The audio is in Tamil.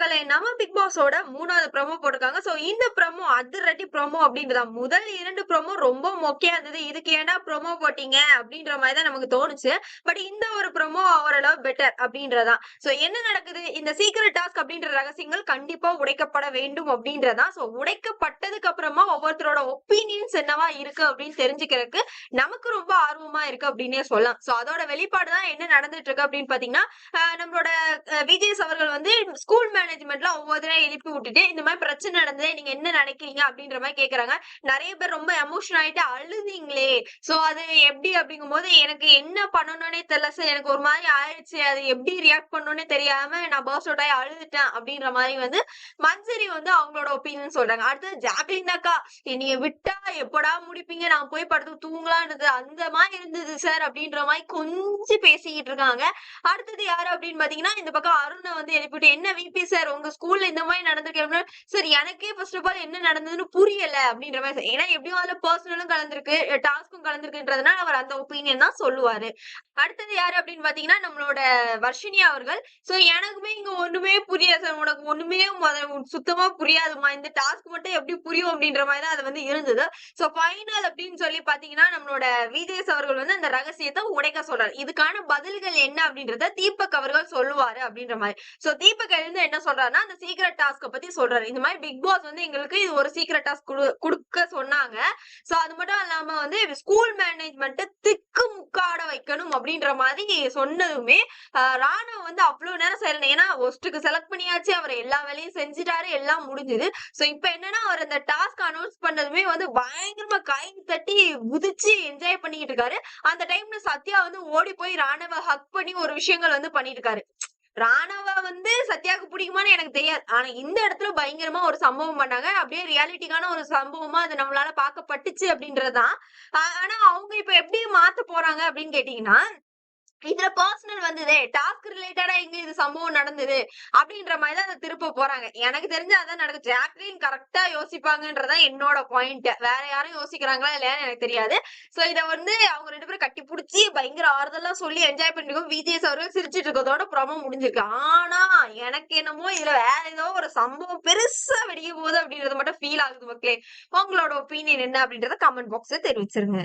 மக்களே நம்ம பிக் பாஸோட மூணாவது ப்ரோமோ போட்டிருக்காங்க. சோ இந்த ப்ரோமோ அதிரடி ப்ரோமோ அப்படின்றதா? முதல் இரண்டு ப்ரோமோ ரொம்ப மொக்கையா இருந்தது. இதுக்கு ஏன்டா ப்ரோமோ போட்டீங்க? அப்படின்ற மாதிரி தான் நமக்கு தோணுச்சு. பட் இந்த ஒரு ப்ரோமோ ஓரளவு பெட்டர் அப்படின்றதா? சோ என்ன நடக்குது? இந்த சீக்கிரட் டாஸ்க் அப்படின்ற ரகசியங்கள் கண்டிப்பா உடைக்கப்பட வேண்டும் அப்படின்றதா? சோ உடைக்கப்பட்டதுக்கு அப்புறமா ஒவ்வொருத்தரோட ஒப்பீனியன் ஒப்பீனியன்ஸ் என்னவா இருக்கு அப்படின்னு தெரிஞ்சுக்கிறதுக்கு நமக்கு ரொம்ப ஆர்வமா இருக்கு அப்படின்னே சொல்லலாம். சோ அதோட வெளிப்பாடு தான் என்ன நடந்துட்டு இருக்கு அப்படின்னு பாத்தீங்கன்னா நம்மளோட விஜய்ஸ் அவர்கள் வந்து ஸ்கூல் மேனேஜ்மெண்ட்ல ஒவ்வொருத்தரா எழுப்பி விட்டுட்டு இந்த மாதிரி பிரச்சனை நடந்தது நீங்க என்ன நினைக்கிறீங்க அப்படின்ற மாதிரி கேக்குறாங்க. நிறைய பேர் ரொம்ப எமோஷன் ஆயிட்டு அழுதீங்களே. சோ அது எப்படி அப்படிங்கும் போது எனக்கு என்ன பண்ணணும்னே தெரியல சார் எனக்கு ஒரு மாதிரி ஆயிடுச்சு. அது எப்படி ரியாக்ட் பண்ணணும்னே தெரியாம நான் பர்ஸ் அவுட் ஆகி அழுதுட்டேன் அப்படின்ற மாதிரி வந்து மஞ்சரி வந்து அவங்களோட ஒப்பீனியன் சொல்றாங்க. அடுத்தது ஜாக்லின் அக்கா நீங்க விட்டா எப்படா முடிப்பீங்க? நான் போய் படுத்து தூங்கலான்றது அந்த மாதிரி இருந்தது சார் அப்படின்ற மாதிரி கொஞ்சம் பேசிக்கிட்டு இருக்காங்க. அடுத்தது யாரு அப்படின்னு பாத்தீங்கன்னா இந்த பக்கம் அருணை வந்து எழுப்பிட்டு என்ன விபி சார் உங்க ஸ்கூல்ல இந்த மாதிரி நடந்திருக்கு சார் எனக்கே ஃபர்ஸ்ட் ஆஃப் ஆல் என்ன நடந்ததுன்னு புரியல அப்படின்ற மாதிரி ஏன்னா எப்படியும் அதுல பர்சனலும் கலந்துருக்கு டாஸ்க்கும் கலந்துருக்குன்றதுனால அவர் அந்த ஒப்பீனியன் தான் சொல்லுவாரு. அடுத்தது யாரு அப்படின்னு பாத்தீங்கன்னா நம்மளோட வர்ஷினி அவர்கள். சோ எனக்குமே இங்க ஒண்ணுமே புரியாது சார். உனக்கு ஒண்ணுமே சுத்தமா புரியாதுமா. இந்த டாஸ்க் மட்டும் எப்படி புரியும் அப்படின்ற மாதிரி தான் அது வந்து இருந்தது. சோ ஃபைனல் அப்படின்னு சொல்லி பாத்தீங்கன்னா நம்மளோட விஜேஸ் அவர்கள் வந்து அந்த ரகசியத்தை உடைக்க சொல்றாரு. இதுக்கான பதில்கள் என்ன அப்படின்றத தீபக் அவர்கள் சொல்லுவாரு அப்படின்ற மாதிரி. சோ தீபக் எழுந்து என்ன சொல்றாருன்னா அந்த சீக்ரெட் டாஸ்க பத்தி சொல்றாரு. இந்த மாதிரி பிக் பாஸ் வந்து எங்களுக்கு இது ஒரு சீக்ரெட் டாஸ்க் கொடுக்க சொன்னாங்க. சோ அது மட்டும் இல்லாம வந்து ஸ்கூல் மேனேஜ்மெண்ட் திக் வைக்கணும் அப்படின்ற மாதிரி சொன்னதுமே ராணுவ வந்து அவ்வளவு நேரம் செய்யல. ஏன்னா ஒஸ்ட்டுக்கு செலக்ட் பண்ணியாச்சு. அவர் எல்லா வேலையும் செஞ்சுட்டாரு. எல்லாம் முடிஞ்சது. சோ இப்ப என்னன்னா அவர் அந்த டாஸ்க் அனௌன்ஸ் பண்ணதுமே வந்து பயங்கரமா கை தட்டி குதிச்சு என்ஜாய் பண்ணிட்டு இருக்காரு. அந்த டைம்ல சத்யா வந்து ஓடி போய் ராணுவ ஹக் பண்ணி ஒரு விஷயங்கள் வந்து பண்ணிட்டு இருக்காரு. ராணவ வந்து சத்யாவுக்கு பிடிக்குமான்னு எனக்கு தெரியாது. ஆனா இந்த இடத்துல பயங்கரமா ஒரு சம்பவம் பண்ணாங்க. அப்படியே ரியாலிட்டிக்கான ஒரு சம்பவமா அது நம்மளால பார்க்கப்பட்டுச்சு அப்படின்றதுதான். ஆனா அவங்க இப்ப எப்படி சொல்றாங்க அப்படின்னு கேட்டீங்கன்னா இதுல பர்சனல் வந்ததே டாஸ்க் ரிலேட்டடா எங்க இது சம்பவம் நடந்தது அப்படின்ற மாதிரி தான் அதை திருப்ப போறாங்க. எனக்கு தெரிஞ்சு அதான் நடக்குது ஜாக்லின் கரெக்டா யோசிப்பாங்கன்றதான் என்னோட பாயிண்ட் வேற யாரும் யோசிக்கிறாங்களா இல்லையான்னு எனக்கு தெரியாது. சோ இத வந்து அவங்க ரெண்டு பேரும் கட்டி பிடிச்சி பயங்கர ஆறுதலா சொல்லி என்ஜாய் பண்ணிருக்கோம் விஜிஎஸ் அவர்கள் சிரிச்சிட்டு இருக்கதோட ப்ரோமோ முடிஞ்சிருக்கு. ஆனா எனக்கு என்னமோ இதுல வேற ஏதோ ஒரு சம்பவம் பெருசா வெடிக்க போகுது அப்படின்றது மட்டும் ஃபீல் ஆகுது மக்களே. உங்களோட ஒப்பீனியன் என்ன அப்படின்றத கமெண்ட் பாக்ஸ்ல தெரிவிச்சிருங்க.